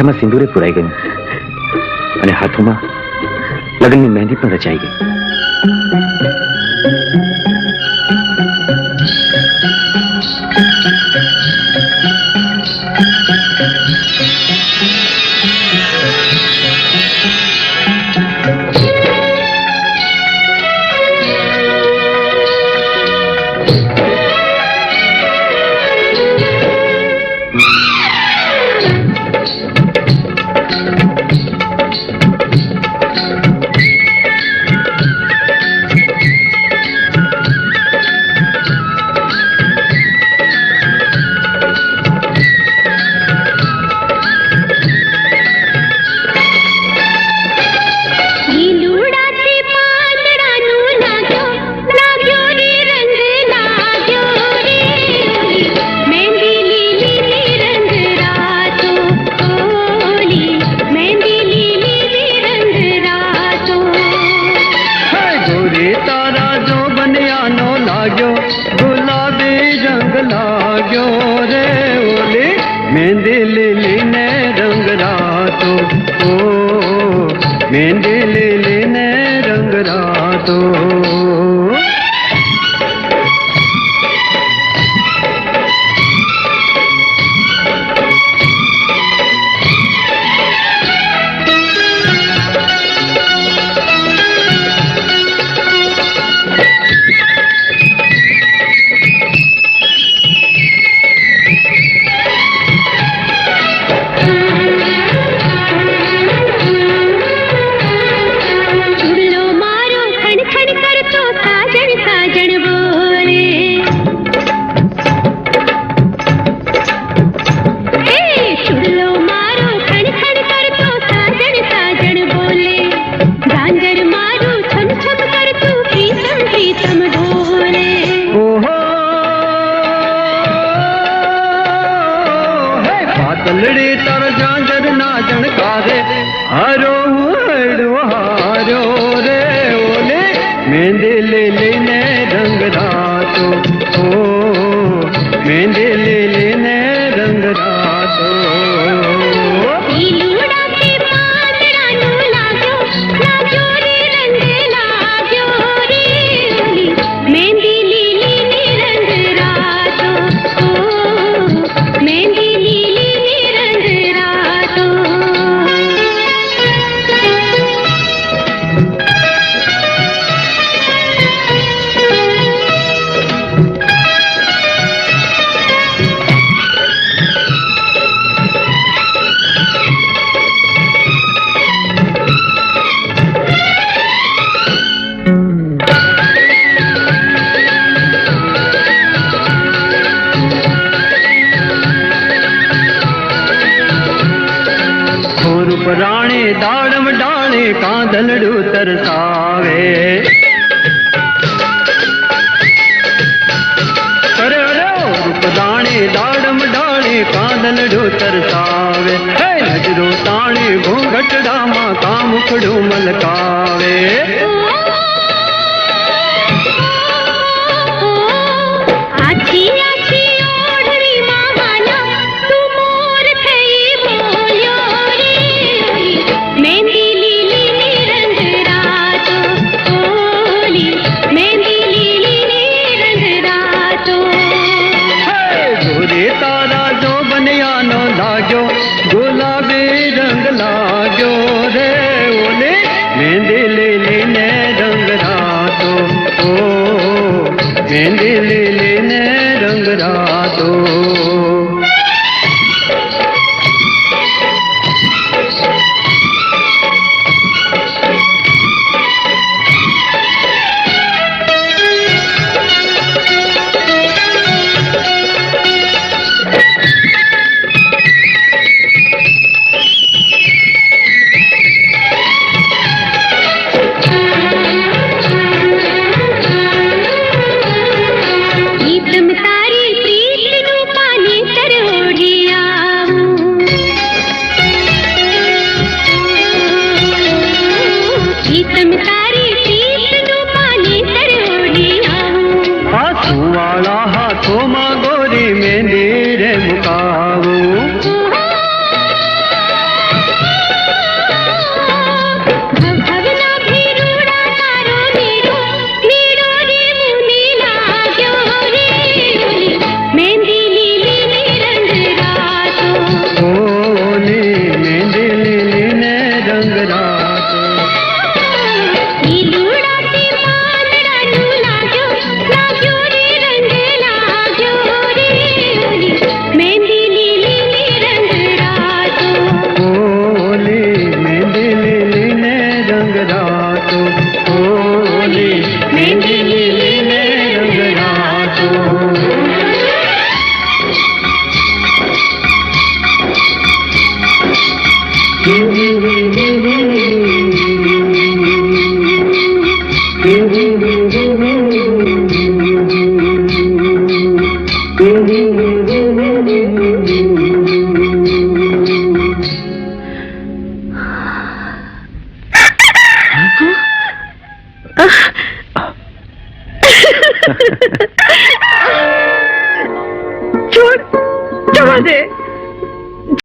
માથામાં સિંદૂરે પુરાઈ ગયું અને હાથોમાં લગ્નની મહેંદી પણ રચાઈ ગઈ લીને રંગરાતો ઓ મહેંદી લીલીને રંગરાતો રે તાર જાંગર ના જણકારે હારો હડો હારો રે, ઓલે મેંદે લે લઈને રંગ રાતો. ઓ, મેંદે પરાણે દાડમ ડાળે કાંધલડું તરસાવે પદાણે દાડમ ડાળે કાંધલડું તરસાવે હે, નજરો તાણે ઘોંઘટડામાં કામુખડું મલકાવે. મેંદી લીલીને રંગ રાતો ઓ મેંદી લીલી 좋아, 좋아해.